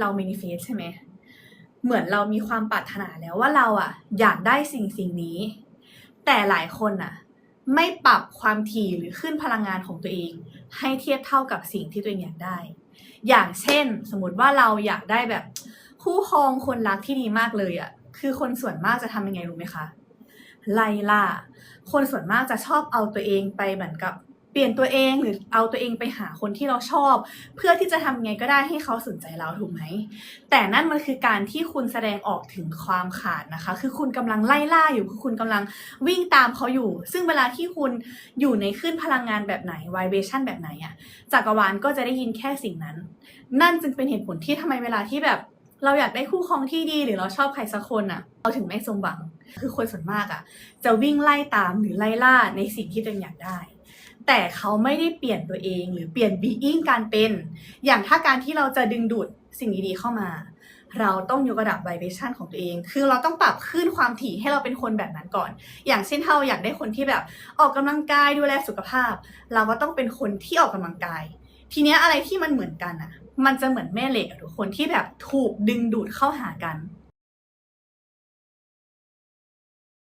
เรา manifest ใช่ไหมเหมือนเรามีความปรารถนาแล้วว่าเราอะอยากได้สิ่งสิ่งนี้ แต่หลายคนอะไม่ปรับความถี่หรือขึ้นพลังงานของตัวเอง ให้เทียบเท่ากับสิ่งที่ตัวเองอยากได้ อย่างเช่น สมมติว่าเราอยากได้แบบคู่ครองคนรักที่ดีมากเลยอะคือคนส่วนมากจะทำยังไงรู้ไหมคะไล่ล่า คนส่วนมากจะชอบเอาตัวเองไปเหมือนกับ เปลี่ยนตัวเองหรือเอาตัวเองไปหาคนที่เราชอบ เพื่อที่จะทำไงก็ได้ให้เขาสนใจเราถูกไหม แต่นั่นมันคือการที่คุณแสดงออกถึงความขาดนะคะ คือคุณกำลังไล่ล่าอยู่คือคุณกำลังวิ่งตามเขาอยู่ ซึ่งเวลาที่คุณอยู่ในขึ้นพลังงานแบบไหน vibration แบบไหนอะจักรวาลก็จะได้ยินแค่สิ่งนั้น นั่นจึงเป็นเหตุผลที่ทำไมเวลาที่แบบเราอยากได้คู่ครองที่ดีหรือเราชอบใครสักคนอะเราถึงไม่สมหวัง คือคนส่วนมากอะจะวิ่งไล่ตามหรือไล่ล่าในสิ่งที่ตัวเองอยากได้ แต่เขาไม่ได้เปลี่ยนตัวเองหรือเปลี่ยน being การเป็น อย่างถ้าการที่เราจะดึงดูดสิ่งดีๆเข้ามา เราต้องยกระดับ vibration ของตัวเอง คือเราต้องปรับขึ้นความถี่ให้เราเป็นคนแบบนั้นก่อน อย่างเช่นถ้าเราอยากได้คนที่แบบออกกำลังกายดูแลสุขภาพ เราก็ต้องเป็นคนที่ออกกำลังกาย ทีเนี้ยอะไรที่มันเหมือนกันอะมันจะเหมือนแม่เหล็กอะทุกคนที่แบบถูกดึงดูดเข้าหากัน